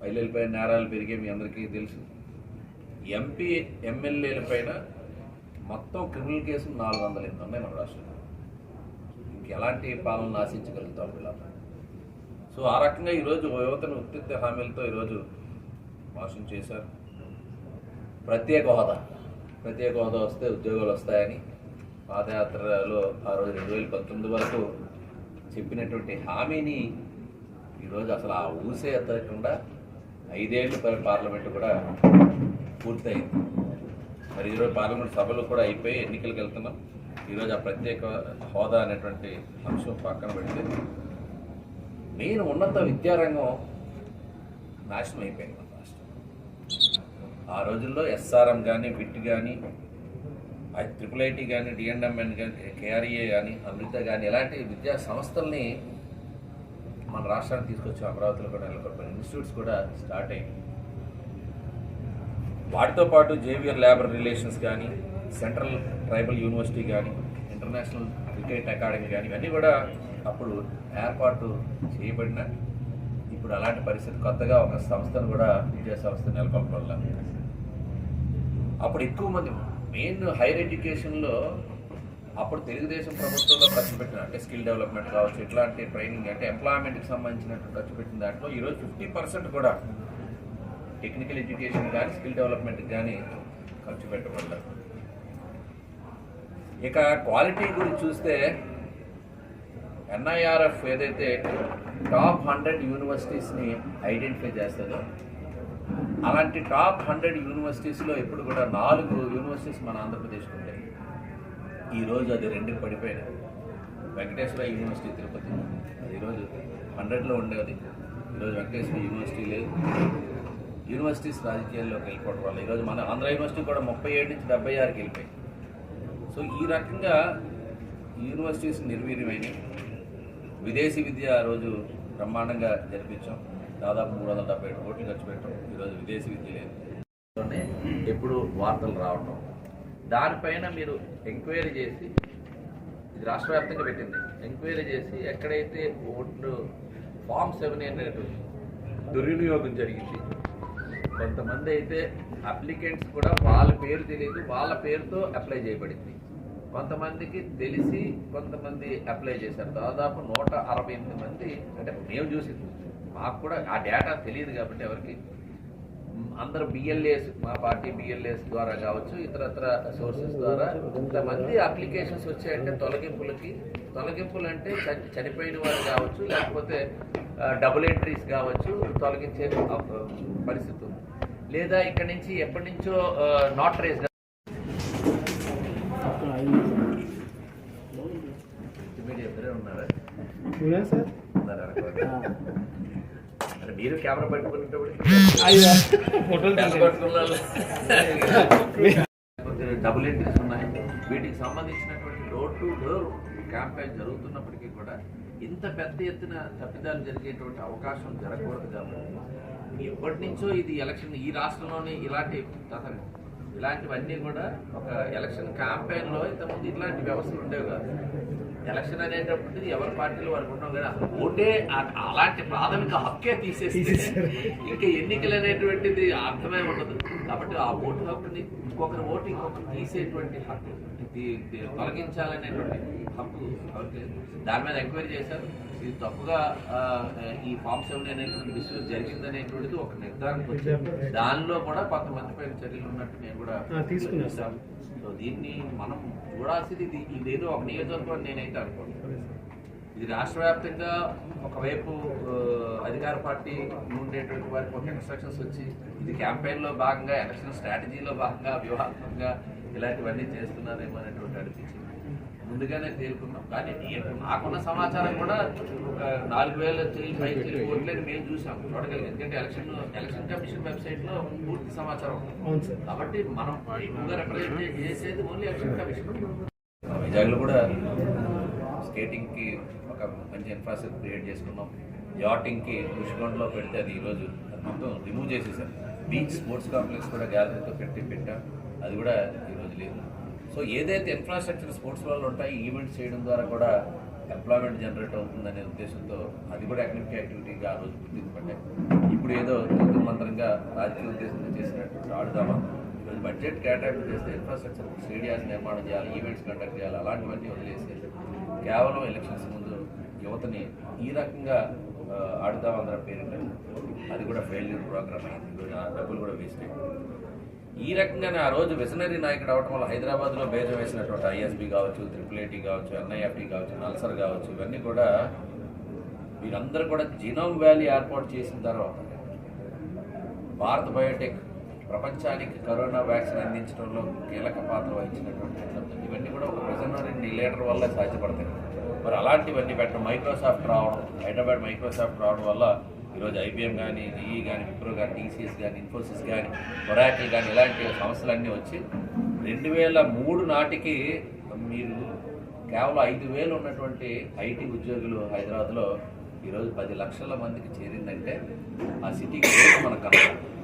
మహిళలపై నేరాలు పెరిగే మీ అందరికీ తెలుసు. ఎంపీ ఎమ్మెల్యేల పైన మొత్తం క్రిమినల్ కేసులు నాలుగు వందల ఎనిమిది ఉన్నాయి మన రాష్ట్రంలో. ఇంకెలాంటి పాలన ఆశించగలుగుతాం వీళ్ళ సో ఆ రకంగా ఈరోజు యువతను ఉత్తిత్త హామీలతో ఈరోజు మోసం చేశారు. ప్రత్యేక హోదా. ప్రత్యేక హోదా వస్తే ఉద్యోగాలు వస్తాయని పాదయాత్రలో ఆ రోజు రెండు వేల పంతొమ్మిది వరకు చెప్పినటువంటి హామీని ఈరోజు అసలు ఆ ఊసే ఎత్తకుండా ఐదేళ్ళు పై- పార్లమెంటు కూడా పూర్తయింది. మరి ఈరోజు పార్లమెంట్ సభలు కూడా అయిపోయి ఎన్నికలకు వెళ్తున్నాం. ఈరోజు ఆ ప్రత్యేక హోదా అనేటువంటి అంశం పక్కన పెడితే మెయిన్ ఉన్నత విద్యారంగం నాశనం అయిపోయింది మన రాష్ట్రం. ఆ రోజుల్లో ఎస్ఆర్ఎం కానీ విట్ కానీ ట్రిపుల్ ఐటీ కానీ డిఎన్ఎంఎన్ కానీ కేఆర్ఏ కానీ అమృత కానీ ఇలాంటి విద్యా సంస్థల్ని మన రాష్ట్రానికి తీసుకొచ్చి అమరావతిలో కూడా నెలకొల్పిన ఇన్స్టిట్యూట్స్ కూడా స్టార్ట్ అయ్యాయి. వాటితో పాటు జేవియర్ లేబర్ రిలేషన్స్ కానీ సెంట్రల్ ట్రైబల్ యూనివర్సిటీ కానీ ఇంటర్నేషనల్ క్రికెట్ అకాడమీ కానీ ఇవన్నీ కూడా అప్పుడు ఏర్పాటు చేయబడిన ఇప్పుడు అలాంటి పరిస్థితి కొత్తగా ఒక సంస్థను కూడా విద్యా సంస్థ నెలకొల్పడం అప్పుడు ఎక్కువ మంది మెయిన్ హైయర్ ఎడ్యుకేషన్లో అప్పుడు తెలుగుదేశం ప్రభుత్వంలో ఖర్చు పెట్టిన అంటే స్కిల్ డెవలప్మెంట్ కావచ్చు ఇట్లాంటి ట్రైనింగ్ అంటే ఎంప్లాయ్మెంట్కి సంబంధించినట్టు ఖర్చు పెట్టిన దాంట్లో ఈరోజు ఫిఫ్టీ పర్సెంట్ కూడా టెక్నికల్ ఎడ్యుకేషన్ కానీ స్కిల్ డెవలప్మెంట్ కానీ ఖర్చు పెట్టబడ్డారు ఇక క్వాలిటీ గురించి చూస్తే ఎన్ఐఆర్ఎఫ్ ఏదైతే టాప్ హండ్రెడ్ యూనివర్సిటీస్ని ఐడెంటిఫై చేస్తుందో అలాంటి టాప్ హండ్రెడ్ యూనివర్సిటీస్లో ఇప్పుడు కూడా నాలుగు యూనివర్సిటీస్ మన ఆంధ్రప్రదేశ్కి ఉంటాయి. ఈరోజు అది రెండు పడిపోయినది వెంకటేశ్వర యూనివర్సిటీ తిరుపతి. అది ఈరోజు హండ్రెడ్లో ఉండేది. ఈరోజు వెంకటేశ్వర యూనివర్సిటీ లేదు. యూనివర్సిటీస్ రాజకీయాల్లోకి వెళ్ళిపోవడం వల్ల ఈరోజు మన ఆంధ్ర యూనివర్సిటీ కూడా ముప్పై ఏడు నుంచి డెబ్బై ఆరుకి వెళ్ళిపోయి. సో ఈ రకంగా యూనివర్సిటీస్ నిర్వీర్యమైనవి. విదేశీ విద్య ఆ రోజు బ్రహ్మాండంగా జరిపించాం. దాదాపు మూడు వందల డెబ్బై ఏడు కోట్లు ఖర్చు పెట్టాం. ఈరోజు విదేశీ విద్య లేదు. ఎప్పుడు వార్తలు రావటం దానిపైన మీరు ఎంక్వైరీ చేసి ఇది రాష్ట్ర వ్యాప్తంగా పెట్టింది. ఎంక్వైరీ చేసి ఎక్కడైతే ఓట్లు ఫామ్ సెవెన్ అనేటువంటి దుర్వినియోగం జరిగింది కొంతమంది అయితే అప్లికెంట్స్ కూడా వాళ్ళ పేరు తెలియదు వాళ్ళ పేరుతో అప్లై చేయబడింది. కొంతమందికి తెలిసి కొంతమంది అప్లై చేశారు. దాదాపు నూట అరవై ఎనిమిది మంది అంటే మేము చూసింది మాకు కూడా ఆ డేటా తెలియదు కాబట్టి ఎవరికి అందరు బిఎల్ఏస్ మా పార్టీ బిఎల్ఏస్ ద్వారా కావచ్చు ఇతరత్ర సోర్సెస్ ద్వారా ఇంతమంది అప్లికేషన్స్ వచ్చాయంటే తొలగింపులకి తొలగింపులు అంటే చని- చనిపోయిన వారు కావచ్చు లేకపోతే డబుల్ ఎంట్రీస్ కావచ్చు తొలగించే పరిస్థితి ఉంది. లేదా ఇక్కడి నుంచి ఎప్పటి నుంచో నాట్ రేస్ ఉన్నారా? మరి మీరు కెమెరా ఫోటోలు డబుల్ ఎంట్రీస్ ఉన్నాయి వీటికి సంబంధించినటువంటి డోర్ టు డోర్ క్యాంపెయిన్ జరుగుతున్నప్పటికీ కూడా ఇంత పెద్ద ఎత్తున తప్పిదాలు జరిగేటువంటి అవకాశం జరగకూడదు కాబట్టి ఎప్పటి నుంచో ఇది ఎలక్షన్ ఈ రాష్ట్రంలోనే ఇలాంటి అసలు ఇలాంటివన్నీ కూడా ఒక ఎలక్షన్ క్యాంపెయిన్లో ఇంతకుముందు ఇట్లాంటి వ్యవస్థలు ఉండేవి కాదు. ఎలక్షన్ అనేటప్పటిది ఎవరి పార్టీలో వారికి ఉన్నాం కానీ అసలు ఓటే అలాంటి ప్రాథమిక హక్కే తీసేస్తే ఇంకా ఎన్నికలు అనేటువంటిది అర్థమే ఉండదు. కాబట్టి ఆ ఓటు హక్కుని ఇంకొకరి ఓటు ఇంకొకరు తీసేటువంటి హక్కు తొలగించాలనేటువంటి హక్కు ఎవరికి. దాని మీద ఎంక్వైరీ చేశారు. ఇది తప్పుగా ఈ ఫామ్ సెవెన్ అనేటువంటి మిస్యూజ్ జరిగిందనేటువంటిది ఒక నిర్ధారణకు వచ్చింది దానిలో కూడా కొంతమంది పైన చర్యలు ఉన్నట్టు నేను కూడా తీసుకున్నాను. సార్. సో దీన్ని మనం చూడాల్సింది ఇది ఇదేదో ఒక నియోజకవర్గం నేనైతే అనుకోను. ఇది రాష్ట్ర వ్యాప్తంగా ఒకవైపు అధికార పార్టీ ఉండేటువంటి వారికి ఒక ఇన్స్ట్రక్షన్స్ వచ్చి ఇది క్యాంపెయిన్లో భాగంగా ఎలక్షన్ స్ట్రాటజీలో భాగంగా వ్యూహాత్మకంగా ఇలాంటివన్నీ చేస్తున్నారేమో అనేటువంటి అనిపించింది. ముందుగానే తేలుకున్నాం కానీ నేను నాకున్న సమాచారం కూడా ఒక నాలుగు వేల చెయ్యి పై చెయ్యి ఓట్లని మేము చూసాం చూడగలిగాం. ఎందుకంటే ఎలక్షన్ ఎలక్షన్ కమిషన్ వెబ్సైట్లో పూర్తి సమాచారం కాబట్టి మనం ఎక్కువగా రిప్రజెంట్ చేసేది ఓన్లీ ఎలక్షన్ కమిషన్. వైజాగ్లో కూడా స్కేటింగ్కి ఒక మంచి ఇన్ఫ్రాస్ట్రక్చర్ క్రియేట్ చేసుకున్నాం. యాటింగ్కి పుష్కొండలో పెడితే అది ఈరోజు మొత్తం రిమూవ్ చేసేసారు బీచ్ స్పోర్ట్స్ కాంప్లెక్స్ కూడా గ్యాలరీతో పెట్టి పెట్టాం. అది కూడా లేవు సో ఏదైతే ఇన్ఫ్రాస్ట్రక్చర్ స్పోర్ట్స్ వాళ్ళు ఉంటాయి ఈవెంట్స్ చేయడం ద్వారా కూడా ఎంప్లాయ్మెంట్ జనరేట్ అవుతుందనే ఉద్దేశంతో అది కూడా ఎకనమిక్ యాక్టివిటీగా ఆ రోజు గుర్తించబడ్డాయి. ఇప్పుడు ఏదో తూతు మంత్రంగా రాజకీయ ఉద్దేశంతో చేసినట్టు ఆడుదామా? ఈరోజు బడ్జెట్ కేటాయింపు చేస్తే ఇన్ఫ్రాస్ట్రక్చర్ స్టేడియాస్ నిర్మాణం చేయాలి ఈవెంట్స్ కండక్ట్ చేయాలి అలాంటివన్నీ వదిలేసి కేవలం ఎలక్షన్స్ ముందు యువతని ఈ రకంగా ఆ, ఆడుదాం అందరం అది కూడా ఫెయిల్యూర్ ప్రోగ్రామ్ అయింది. డబ్బులు కూడా వేస్ట్ అయ్యింది ఈ రకంగానే ఆ రోజు విజనరీ నాయకుడు అవటం వల్ల హైదరాబాద్లో బేజం వేసినటువంటి ఐఎస్బి కావచ్చు త్రిపుల్ ఐటీ కావచ్చు ఎన్ఐఎఫ్టీ కావచ్చు నల్సర్ కావచ్చు ఇవన్నీ కూడా వీరందరూ కూడా జినోమ్ వ్యాలీ ఏర్పాటు చేసిన తర్వాత భారత్ బయోటెక్ ప్రపంచానికి కరోనా వ్యాక్సిన్ అందించడంలో కీలక పాత్ర వహించినటువంటి ఇవన్నీ కూడా ఒక విజనరీ లీడర్ వల్ల సాధ్యపడతాయి. మరి అలాంటివన్నీ పెట్టడం మైక్రోసాఫ్ట్ రావడం హైదరాబాద్ మైక్రోసాఫ్ట్ రావడం వల్ల ఈరోజు ఐబీఎం కానీ ఈఈ కానీ విప్రో కానీ టీసీఎస్ కానీ ఇన్ఫోసిస్ కానీ ఒరాకిల్ కానీ ఇలాంటి సంస్థలన్నీ వచ్చి రెండు వేల మూడు నాటికి మీరు కేవలం ఐదు వేలు ఉన్నటువంటి ఐటీ ఉద్యోగులు హైదరాబాద్లో ఈరోజు పది లక్షల మందికి చేరిందంటే ఆ సిటీకి మనకు కనపడుతుంది